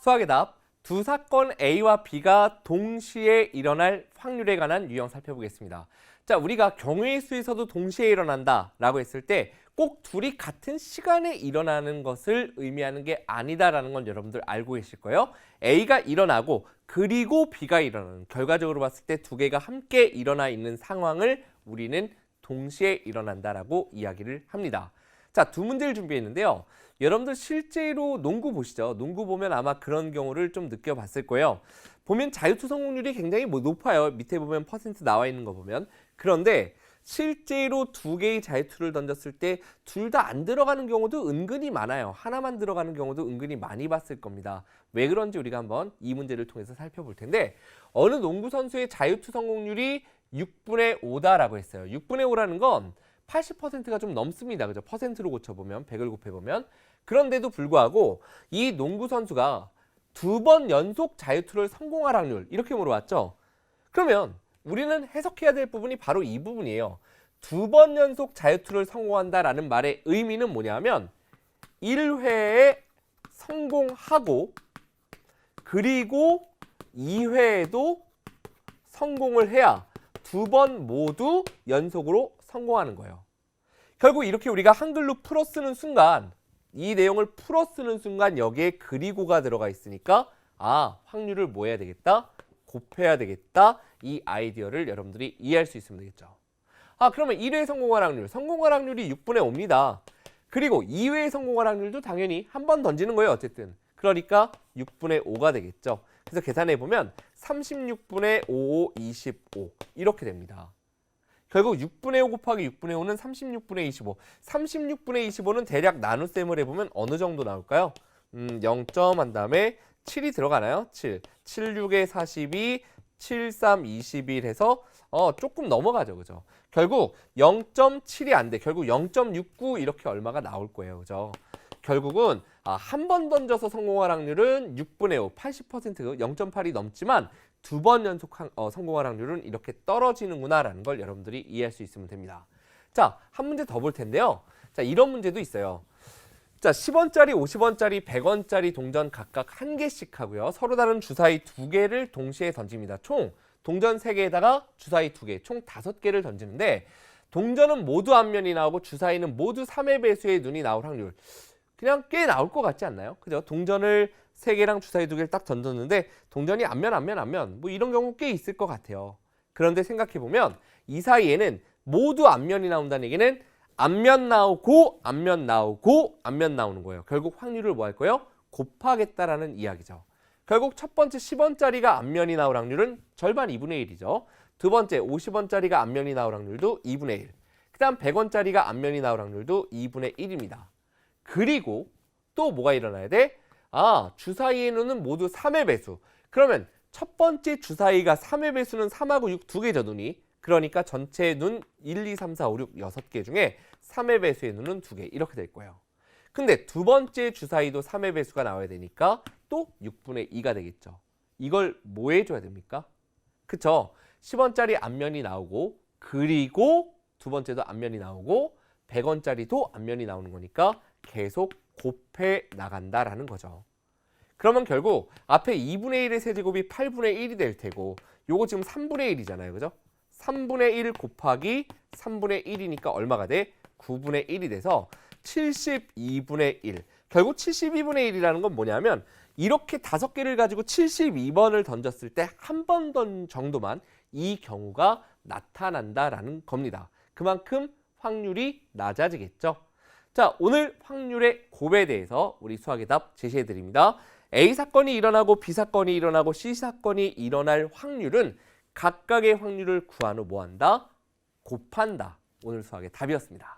수학의 답. 두 사건 A와 B가 동시에 일어날 확률에 관한 유형 살펴보겠습니다. 자, 우리가 경우의 수에서도 동시에 일어난다 라고 했을 때 꼭 둘이 같은 시간에 일어나는 것을 의미하는 게 아니다라는 건 여러분들 알고 계실 거예요. A가 일어나고 그리고 B가 일어나는 결과적으로 봤을 때 두 개가 함께 일어나 있는 상황을 우리는 동시에 일어난다라고 이야기를 합니다. 자, 두 문제를 준비했는데요. 여러분들 실제로 농구 보시죠. 농구 보면 아마 그런 경우를 좀 느껴봤을 거예요. 보면 자유투 성공률이 굉장히 뭐 높아요. 밑에 보면 퍼센트 나와 있는 거 보면. 그런데 실제로 두 개의 자유투를 던졌을 때 둘 다 안 들어가는 경우도 은근히 많아요. 하나만 들어가는 경우도 은근히 많이 봤을 겁니다. 왜 그런지 우리가 한번 이 문제를 통해서 살펴볼 텐데 어느 농구 선수의 자유투 성공률이 6분의 5다라고 했어요. 6분의 5라는 건 80%가 좀 넘습니다. 그죠? 퍼센트로 고쳐보면 100을 곱해보면 그런데도 불구하고 이 농구 선수가 두 번 연속 자유투를 성공할 확률 이렇게 물어봤죠. 그러면 우리는 해석해야 될 부분이 바로 이 부분이에요. 두 번 연속 자유투를 성공한다라는 말의 의미는 뭐냐면 1회에 성공하고 그리고 2회에도 성공을 해야 두 번 모두 연속으로 성공하는 거예요. 결국 이렇게 우리가 한글로 풀어 쓰는 순간 이 내용을 풀어 쓰는 순간 여기에 그리고가 들어가 있으니까 아 확률을 뭐 해야 되겠다 곱해야 되겠다 이 아이디어를 여러분들이 이해할 수 있으면 되겠죠. 아 그러면 1회 성공할 확률 성공할 확률이 6분의 5입니다. 그리고 2회 성공할 확률도 당연히 한 번 던지는 거예요 어쨌든 그러니까 6분의 5가 되겠죠. 그래서 계산해 보면 36분의 5, 25 이렇게 됩니다. 결국 6분의 5 곱하기 6분의 5는 36분의 25. 36분의 25는 대략 나눗셈을 해보면 어느 정도 나올까요? 음, 0점 한 다음에 7이 들어가나요? 7. 7, 6에 42, 7, 3, 21 해서 어, 조금 넘어가죠. 그죠? 결국 0.7이 안 돼. 결국 0.69 이렇게 얼마가 나올 거예요. 그죠? 결국은 아, 한 번 던져서 성공할 확률은 6분의 5, 80% 0.8이 넘지만 두 번 연속 한- 어, 성공할 확률은 이렇게 떨어지는구나라는 걸 여러분들이 이해할 수 있으면 됩니다. 자, 한 문제 더 볼 텐데요. 자, 이런 문제도 있어요. 자, 10원짜리, 50원짜리, 100원짜리 동전 각각 한 개씩 하고요. 서로 다른 주사위 두 개를 동시에 던집니다. 총 동전 세 개에다가 주사위 두 개, 총 다섯 개를 던지는데 동전은 모두 앞면이 나오고 주사위는 모두 3의 배수의 눈이 나올 확률. 그냥 꽤 나올 것 같지 않나요? 그죠? 동전을 세 개랑 주사위 두 개를 딱 던졌는데 동전이 앞면 앞면 앞면 뭐 이런 경우 꽤 있을 것 같아요. 그런데 생각해 보면 이 사이에는 모두 앞면이 나온다는 얘기는 앞면 나오고 앞면 나오고 앞면 나오는 거예요. 결국 확률을 뭐 할 거예요? 곱하겠다라는 이야기죠. 결국 첫 번째 10원짜리가 앞면이 나올 확률은 절반 2분의 1이죠. 두 번째 50원짜리가 앞면이 나올 확률도 2분의 1. 그 다음 100원짜리가 앞면이 나올 확률도 2분의 1입니다. 그리고 또 뭐가 일어나야 돼? 아, 주사위의 눈은 모두 3의 배수. 그러면 첫 번째 주사위가 3의 배수는 3하고 6 두 개죠, 눈이. 그러니까 전체 눈 1, 2, 3, 4, 5, 6, 6개 중에 3의 배수의 눈은 두 개. 이렇게 될 거예요. 근데 두 번째 주사위도 3의 배수가 나와야 되니까 또 6분의 2가 되겠죠. 이걸 뭐 해줘야 됩니까? 그쵸? 10원짜리 앞면이 나오고 그리고 두 번째도 앞면이 나오고 100원짜리도 앞면이 나오는 거니까 계속 곱해 나간다라는 거죠. 그러면 결국 앞에 2분의 1의 세제곱이 8분의 1이 될 테고 요거 지금 3분의 1이잖아요. 그죠? 3분의 1 곱하기 3분의 1이니까 얼마가 돼? 9분의 1이 돼서 72분의 1. 결국 72분의 1이라는 건 뭐냐면 이렇게 다섯 개를 가지고 72번을 던졌을 때 한 번 던 정도만 이 경우가 나타난다라는 겁니다. 그만큼 확률이 낮아지겠죠. 자, 오늘 확률의 곱에 대해서 우리 수학의 답 제시해 드립니다. A 사건이 일어나고 B 사건이 일어나고 C 사건이 일어날 확률은 각각의 확률을 구한 후 뭐한다? 곱한다. 오늘 수학의 답이었습니다.